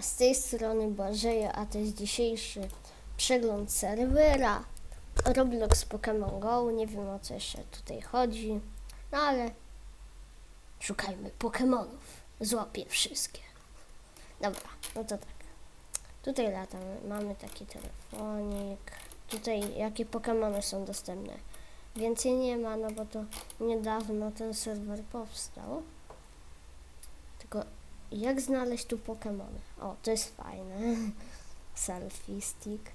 Z tej strony Błażeja, a to jest dzisiejszy przegląd serwera Roblox Pokémon Go. Nie wiem o co jeszcze tutaj chodzi, no ale szukajmy Pokémonów. Złapię wszystkie. Dobra, no to tak. Tutaj latamy, mamy taki telefonik. Tutaj jakie Pokémony są dostępne. Więcej nie ma, no bo to niedawno ten serwer powstał. Tylko jak znaleźć tu Pokemony? O, to jest fajne. Selfie stick.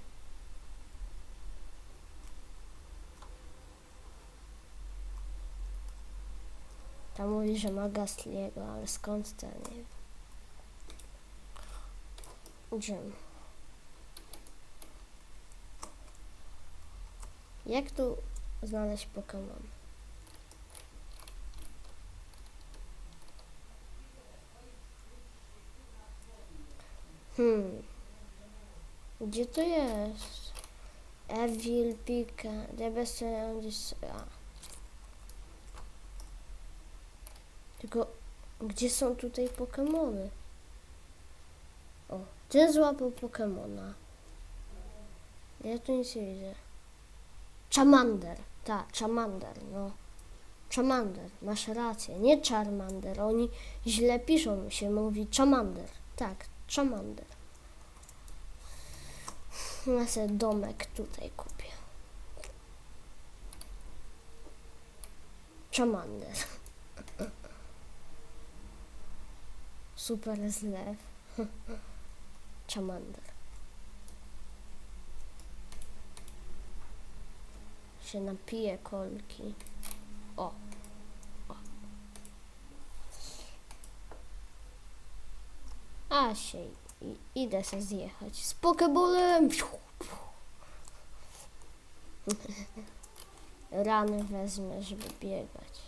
Tam mówi, że ma Gastliego, ale skąd ten, nie wiem. Jak tu znaleźć Pokemon? Hmm. Gdzie to jest? Evil Pika. The around this... A. Tylko, gdzie są tutaj Pokemony? O, ten złapał Pokemona. Ja tu nic nie widzę. Chamander. Tak, Chamander, no. Chamander, masz rację. Nie Charmander. Oni źle piszą, się mówi Chamander. Tak, Chamander. Ja sobie domek tutaj kupię. Chamander. Super zlew. Chamander. Się napije kolki. O. A się i, idę se zjechać z pokebolem. Rany wezmę, żeby biegać.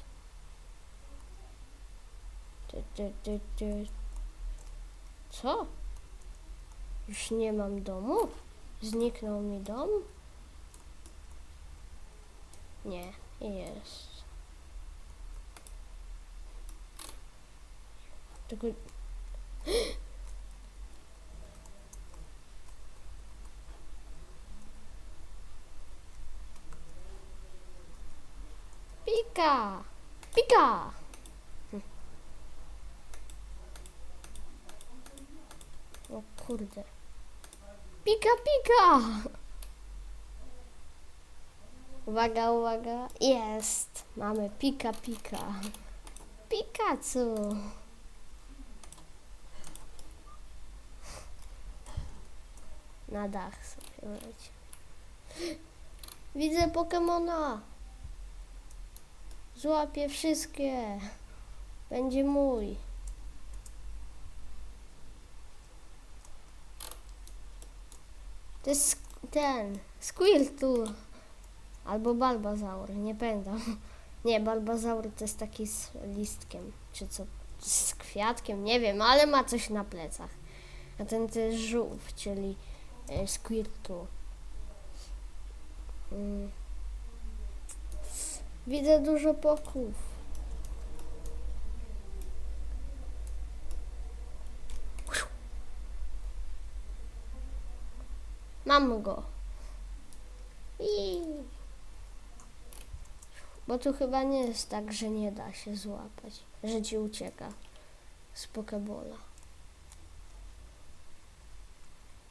Ty, ty, ty, ty. Co? Już nie mam domu? Zniknął mi dom? Nie, jest. Tylko... Pika! Pika! Hm. O kurde. Pika, pika! Uwaga, uwaga. Jest! Mamy pika, pika. Pikachu! Na dach sobie leci. Widzę Pokemona! Złapię wszystkie! Będzie mój. To jest ten, Squirtle. Albo Balbazaur, nie pamiętam. Nie, Balbazaur to jest taki z listkiem, czy co, z kwiatkiem, nie wiem, ale ma coś na plecach. A ten to jest żółw, czyli e, Squirtle. Mm. Widzę dużo poków. Mam go. Bo tu chyba nie jest tak, że nie da się złapać, że ci ucieka z pokebola.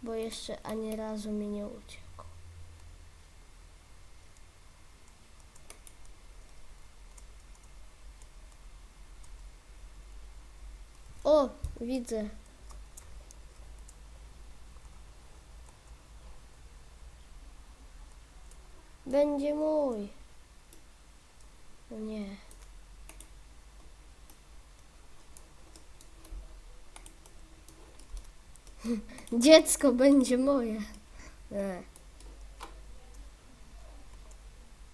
Bo jeszcze ani razu mi nie uciekł. O, widzę. Będzie mój. Nie. Dziecko będzie moje. Nie.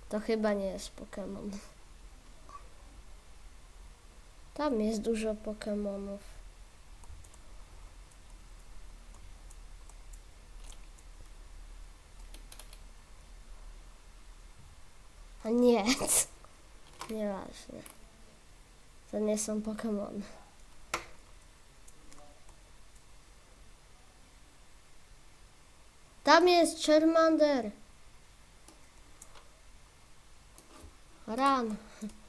To chyba nie jest Pokémon. Tam jest dużo Pokémonów. A nie. Nieważne. To nie są Pokémony. Tam jest Charmander. Run.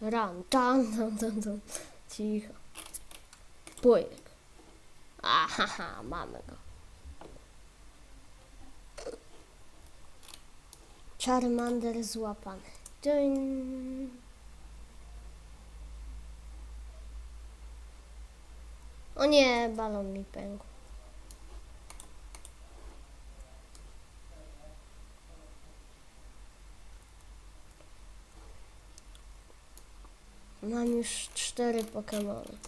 Run. Tam, tam, tam, tam. Cicho. Pujek. Ahaha, mamy go. Charmander złapany. Dyn. O nie, balon mi pękł. Mam już cztery Pokemony.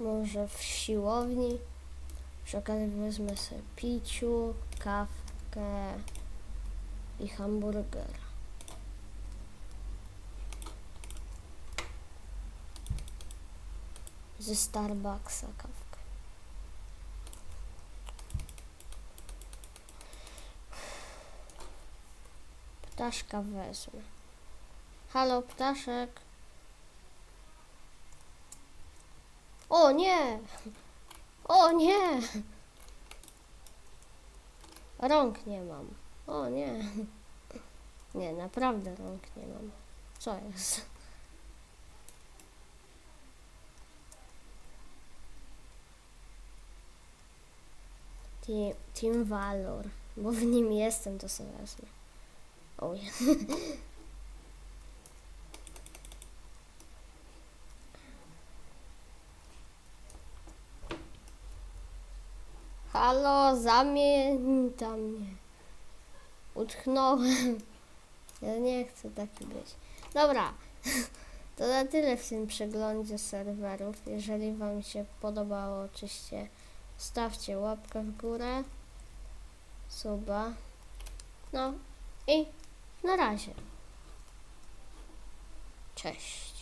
Może w siłowni. Przy okazji wezmę sobie piciu, kawkę i hamburgera. Ze Starbucksa kawkę. Ptaszka wezmę. Halo, ptaszek. O nie! O nie! Rąk nie mam. O nie. Nie, naprawdę rąk nie mam. Co jest? Team, team Valor. Bo w nim jestem, to sobie wezmę. Oj. Halo, zamień tam mnie. Utknąłem. Ja nie chcę taki być. Dobra, to na tyle w tym przeglądzie serwerów. Jeżeli Wam się podobało, oczywiście stawcie łapkę w górę, suba. No i na razie. Cześć.